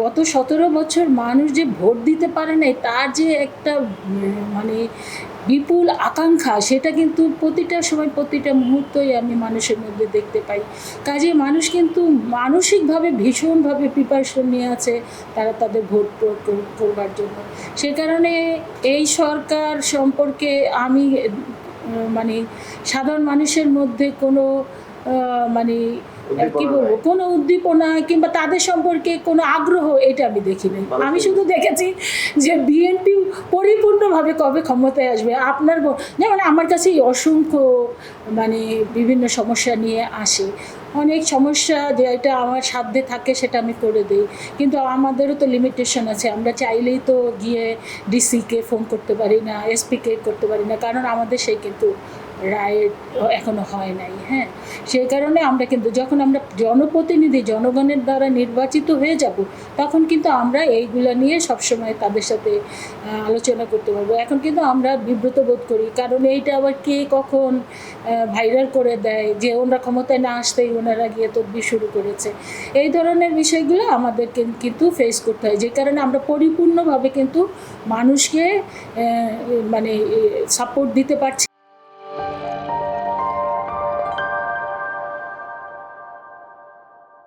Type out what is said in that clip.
গত সতেরো বছর মানুষ যে ভোট দিতে পারে নাই, তার যে একটা মানে বিপুল আকাঙ্ক্ষা, সেটা কিন্তু প্রতিটা সময়, প্রতিটা মুহূর্তই আমি মানুষের মধ্যে দেখতে পাই। কাজে মানুষ কিন্তু মানসিকভাবে ভীষণভাবে প্রিপারেশন নিয়ে আছে তারা তাদের ভোট করবার জন্য। সে কারণে এই সরকার সম্পর্কে আমি মানে সাধারণ মানুষের মধ্যে কোনো মানে কি বলব কোনো উদ্দীপনা কিংবা তাদের সম্পর্কে কোনো আগ্রহ এটা আমি দেখি নাই। আমি শুধু দেখেছি যে বিএনপি পরিপূর্ণভাবে কবে ক্ষমতায় আসবে। আপনার যেমন আমার কাছে অসংখ্য মানে বিভিন্ন সমস্যা নিয়ে আসে। অনেক সমস্যা যেটা আমার সাধ্যে থাকে সেটা আমি করে দিই। কিন্তু আমাদেরও তো লিমিটেশন আছে। আমরা চাইলেই তো গিয়ে ডিসিকে ফোন করতে পারি না এসপিকে করতে পারি না। কারণ আমাদের সেই কিন্তু রায় এখনও হয় নাই হ্যাঁ? সেই কারণে আমরা কিন্তু যখন আমরা জনপ্রতিনিধি, জনগণের দ্বারা নির্বাচিত হয়ে যাব, তখন কিন্তু আমরা এইগুলা নিয়ে সবসময় তাদের সাথে আলোচনা করতে পারব। এখন কিন্তু আমরা বিব্রত বোধ করি, কারণ এইটা আবার কে কখন ভাইরাল করে দেয়, যে ওনারা ক্ষমতায় না আসতেই ওনারা গিয়ে তদবির শুরু করেছে। এই ধরনের বিষয়গুলো আমাদেরকে কিন্তু ফেস করতে হয়, যে কারণে আমরা পরিপূর্ণভাবে কিন্তু মানুষকে মানে সাপোর্ট দিতে পারছি